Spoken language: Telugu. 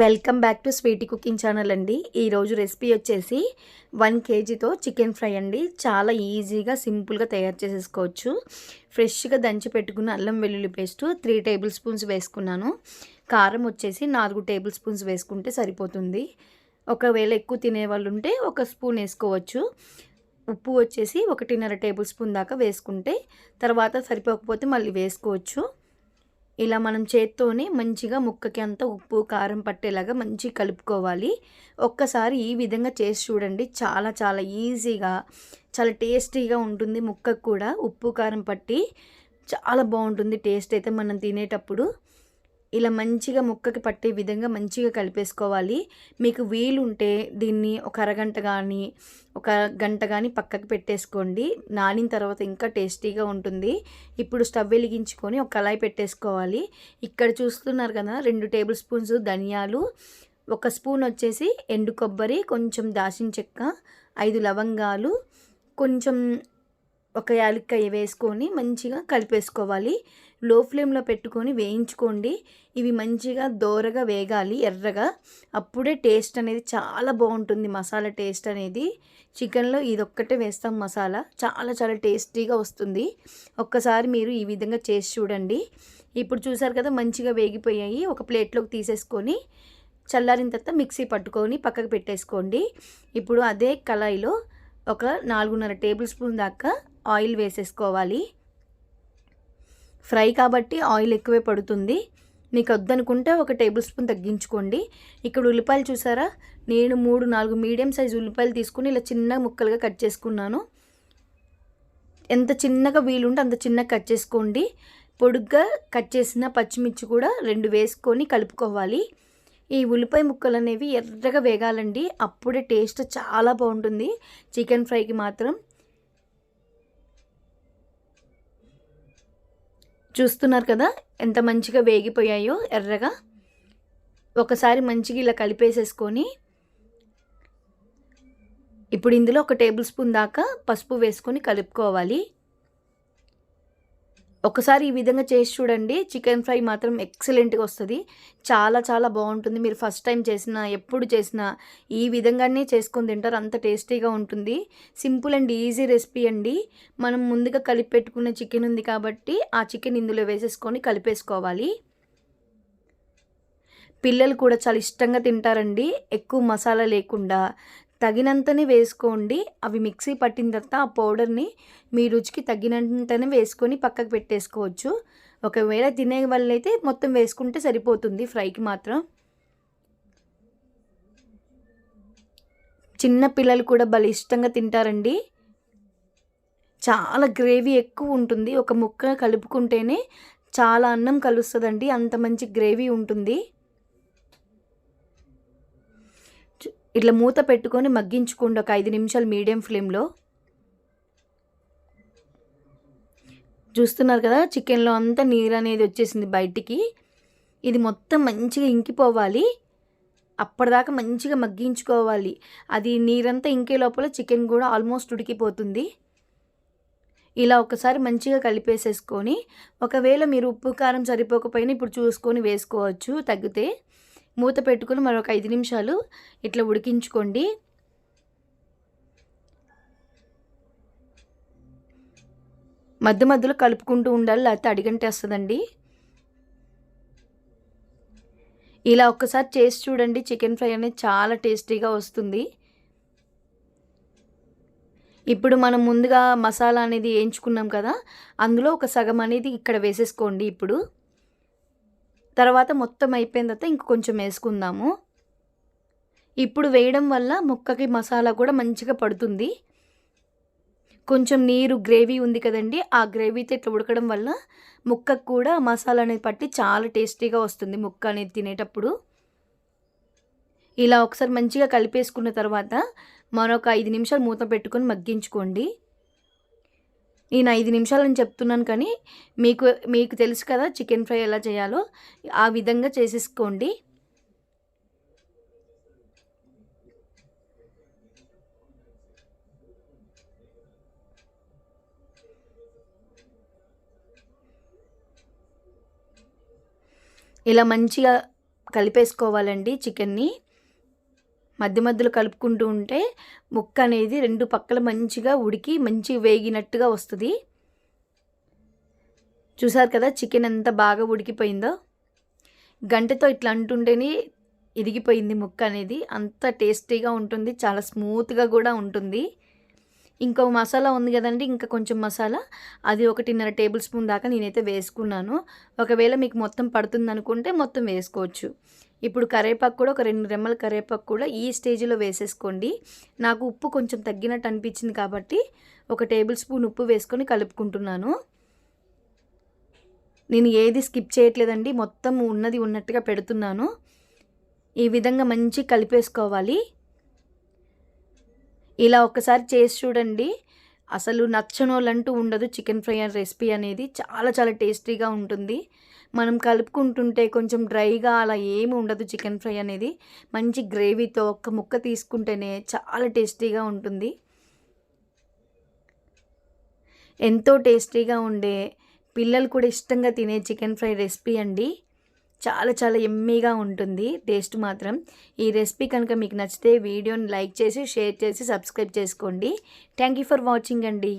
Welcome back to sweety cooking channel అండి. ఈరోజు రెసిపీ వచ్చేసి వన్ కేజీతో చికెన్ ఫ్రై అండి. చాలా ఈజీగా సింపుల్గా తయారు చేసేసుకోవచ్చు. ఫ్రెష్గా దంచి పెట్టుకున్న అల్లం వెల్లుల్లి పేస్ట్ త్రీ టేబుల్ స్పూన్స్ వేసుకున్నాను. కారం వచ్చేసి నాలుగు టేబుల్ స్పూన్స్ వేసుకుంటే సరిపోతుంది. ఒకవేళ ఎక్కువ తినేవాళ్ళు ఉంటే ఒక స్పూన్ వేసుకోవచ్చు. ఉప్పు వచ్చేసి ఒకటిన్నర టేబుల్ స్పూన్ దాకా వేసుకుంటే తర్వాత సరిపోకపోతే మళ్ళీ వేసుకోవచ్చు. ఇలా మనం చేత్తోనే మంచిగా ముక్కకి అంతా ఉప్పు కారం పట్టేలాగా మంచిగా కలుపుకోవాలి. ఒక్కసారి ఈ విధంగా చేసి చూడండి. చాలా చాలా ఈజీగా చాలా టేస్టీగా ఉంటుంది ముక్కకు కూడా. ఉప్పు కారం పట్టి చాలా బాగుంటుంది టేస్ట్ అయితే మనం తినేటప్పుడు. ఇలా మంచిగా ముక్కకి పట్టే విధంగా మంచిగా కలిపేసుకోవాలి. మీకు వీలుంటే దీన్ని ఒక అరగంట కానీ ఒక గంట కానీ పక్కకి పెట్టేసుకోండి. నానిన తర్వాత ఇంకా టేస్టీగా ఉంటుంది. ఇప్పుడు స్టవ్ వెలిగించుకొని ఒక కళాయి పెట్టేసుకోవాలి. ఇక్కడ చూస్తున్నారు కదా రెండు టేబుల్ స్పూన్స్ ధనియాలు ఒక స్పూన్ వచ్చేసి ఎండు కొబ్బరి కొంచెం దాచిన చెక్క ఐదు లవంగాలు కొంచెం ఒక యాలక్కాయ వేసుకొని మంచిగా కలిపేసుకోవాలి. లో ఫ్లేమ్లో పెట్టుకొని వేయించుకోండి. ఇవి మంచిగా దోరగా వేగాలి ఎర్రగా. అప్పుడే టేస్ట్ అనేది చాలా బాగుంటుంది మసాలా టేస్ట్ అనేది. చికెన్లో ఇదొక్కటే వేస్తాం మసాలా. చాలా చాలా టేస్టీగా వస్తుంది. ఒక్కసారి మీరు ఈ విధంగా చేసి చూడండి. ఇప్పుడు చూసారు కదా మంచిగా వేగిపోయాయి. ఒక ప్లేట్లోకి తీసేసుకొని చల్లారిన తర్వాత మిక్సీ పట్టుకొని పక్కకు పెట్టేసుకోండి. ఇప్పుడు అదే కళాయిలో ఒక నాలుగున్నర టేబుల్ స్పూన్ దాకా ఆయిల్ వేసేసుకోవాలి. ఫ్రై కాబట్టి ఆయిల్ ఎక్కువే పడుతుంది. మీకు వద్దనుకుంటే ఒక టేబుల్ స్పూన్ తగ్గించుకోండి. ఇక్కడ ఉల్లిపాయలు చూసారా? నేను మూడు నాలుగు మీడియం సైజు ఉల్లిపాయలు తీసుకుని ఇలా చిన్న ముక్కలుగా కట్ చేసుకున్నాను. ఎంత చిన్నగా వీలుంటే అంత చిన్నగా కట్ చేసుకోండి. పొడుగ్గా కట్ చేసిన పచ్చిమిర్చి కూడా రెండు వేసుకొని కలుపుకోవాలి. ఈ ఉల్లిపాయ ముక్కలు అనేవి ఎర్రగా వేగాలండి. అప్పుడే టేస్ట్ చాలా బాగుంటుంది. చికెన్ ఫ్రైకి మాత్రం చూస్తున్నారు కదా ఎంత మంచిగా వేగిపోయాయో ఎర్రగా. ఒకసారి మంచిగా ఇలా కలిపేసేసుకొని ఇప్పుడు ఇందులో ఒక టేబుల్ స్పూన్ దాకా పసుపు వేసుకొని కలుపుకోవాలి. ఒకసారి ఈ విధంగా చేసి చూడండి. చికెన్ ఫ్రై మాత్రం ఎక్సలెంట్గా వస్తుంది. చాలా చాలా బాగుంటుంది. మీరు ఫస్ట్ టైం చేసిన ఎప్పుడు చేసినా ఈ విధంగానే చేసుకొని తింటారు. అంత టేస్టీగా ఉంటుంది. సింపుల్ అండ్ ఈజీ రెసిపీ అండి. మనం ముందుగా కలిపి పెట్టుకున్న చికెన్ ఉంది కాబట్టి ఆ చికెన్ ఇందులో వేసేసుకొని కలిపేసుకోవాలి. పిల్లలు కూడా చాలా ఇష్టంగా తింటారండి. ఎక్కువ మసాలా లేకుండా. తగినంతనే వేసుకోండి. అవి మిక్సీ పట్టిన తర్వాత ఆ పౌడర్ని మీ రుచికి తగినంతనే వేసుకొని పక్కకు పెట్టేసుకోవచ్చు. ఒకవేళ తినే వాళ్ళైతే మొత్తం వేసుకుంటే సరిపోతుంది ఫ్రైకి మాత్రం. చిన్న పిల్లలు కూడా భలే ఇష్టంగా తింటారండి. చాలా గ్రేవీ ఎక్కువ ఉంటుంది. ఒక ముక్క కలుపుకుంటేనే చాలా అన్నం కలుస్తుందండి. అంత మంచి గ్రేవీ ఉంటుంది. ఇట్లా మూత పెట్టుకొని మగ్గించుకోండి ఒక ఐదు నిమిషాలు మీడియం ఫ్లేమ్లో. చూస్తున్నారు కదా చికెన్లో అంతా నీరు అనేది వచ్చేసింది బయటికి. ఇది మొత్తం మంచిగా ఇంకిపోవాలి. అప్పటిదాకా మంచిగా మగ్గించుకోవాలి. అది నీరంతా ఇంకే లోపల చికెన్ కూడా ఆల్మోస్ట్ ఉడికిపోతుంది. ఇలా ఒకసారి మంచిగా కలిపేసేసుకొని ఒకవేళ మీరు ఉప్పు కారం సరిపోకపోయినా ఇప్పుడు చూసుకొని వేసుకోవచ్చు తగ్గితే. మూత పెట్టుకొని మరొక ఐదు నిమిషాలు ఇట్లా ఉడికించుకోండి. మధ్య మధ్యలో కలుపుకుంటూ ఉండాలి లేకపోతే అడిగంటే వస్తుందండి ఇలా ఒక్కసారి చేసి చూడండి చికెన్ ఫ్రై అనేది చాలా టేస్టీగా వస్తుంది. ఇప్పుడు మనం ముందుగా మసాలా అనేది వేయించుకున్నాం కదా అందులో ఒక సగం అనేది ఇక్కడ వేసేసుకోండి ఇప్పుడు. తర్వాత మొత్తం అయిపోయిన తర్వాత ఇంక కొంచెం వేసుకుందాము. ఇప్పుడు వేయడం వల్ల ముక్కకి మసాలా కూడా మంచిగా పడుతుంది. కొంచెం నీరు గ్రేవీ ఉంది కదండి ఆ గ్రేవీతో ఇట్లా ఉడకడం వల్ల ముక్కకు కూడా మసాలా అనేది పట్టి చాలా టేస్టీగా వస్తుంది ముక్క అనేది తినేటప్పుడు. ఇలా ఒకసారి మంచిగా కలిపేసుకున్న తర్వాత మరొక ఐదు నిమిషాలు మూత పెట్టుకొని మగ్గించుకోండి. నేను ఐదు నిమిషాలు అని చెప్తున్నాను కానీ మీకు మీకు తెలుసు కదా చికెన్ ఫ్రై ఎలా చేయాలో? ఆ విధంగా చేసేసుకోండి. ఇలా మంచిగా కలిపేసుకోవాలండి చికెన్ని. మధ్య మధ్యలో కలుపుకుంటూ ఉంటే ముక్క అనేది రెండు పక్కల మంచిగా ఉడికి మంచి వేగినట్టుగా వస్తుంది. చూసారు కదా చికెన్ ఎంత బాగా ఉడికిపోయిందో? గంటతో ఇట్లా అంటుంటేనే ఇరిగిపోయింది ముక్క అనేది. అంత టేస్టీగా ఉంటుంది చాలా స్మూత్గా కూడా ఉంటుంది. ఇంకో మసాలా ఉంది కదండి ఇంకా కొంచెం మసాలా. అది ఒకటిన్నర టేబుల్ స్పూన్ దాకా నేనైతే వేసుకున్నాను. ఒకవేళ మీకు మొత్తం పడుతుంది అనుకుంటే మొత్తం వేసుకోవచ్చు. ఇప్పుడు కరేపాకు కూడా ఒక రెండు రెమ్మల కరేపాకు కూడా ఈ స్టేజ్లో వేసేసుకోండి. నాకు ఉప్పు కొంచెం తగ్గినట్టు అనిపించింది కాబట్టి ఒక టేబుల్ స్పూన్ ఉప్పు వేసుకొని కలుపుకుంటున్నాను. నేను ఏది స్కిప్ చేయట్లేదండి మొత్తం ఉన్నది ఉన్నట్టుగా పెడుతున్నాను. ఈ విధంగా మంచి కలిపేసుకోవాలి. ఇలా ఒక్కసారి చేసి చూడండి. అసలు నచ్చనోళ్ళంటూ ఉండదు చికెన్ ఫ్రై రెసిపీ అనేది. చాలా చాలా టేస్టీగా ఉంటుంది. మనం కలుపుకుంటుంటే కొంచెం డ్రైగా అలా ఏమి ఉండదు చికెన్ ఫ్రై అనేది. మంచి గ్రేవీతో ఒక్క ముక్క తీసుకుంటేనే చాలా టేస్టీగా ఉంటుంది. ఎంతో టేస్టీగా ఉండే పిల్లలు కూడా ఇష్టంగా తినే చికెన్ ఫ్రై రెసిపీ అండి. చాలా చాలా ఎమ్మీగా ఉంటుంది. టేస్ట్ మాత్రం. ఈ రెసిపీ కనుక మీకు నచ్చితే వీడియోని లైక్ చేసి షేర్ చేసి సబ్స్క్రైబ్ చేసుకోండి. థ్యాంక్ యూ ఫర్ వాచింగ్ అండి.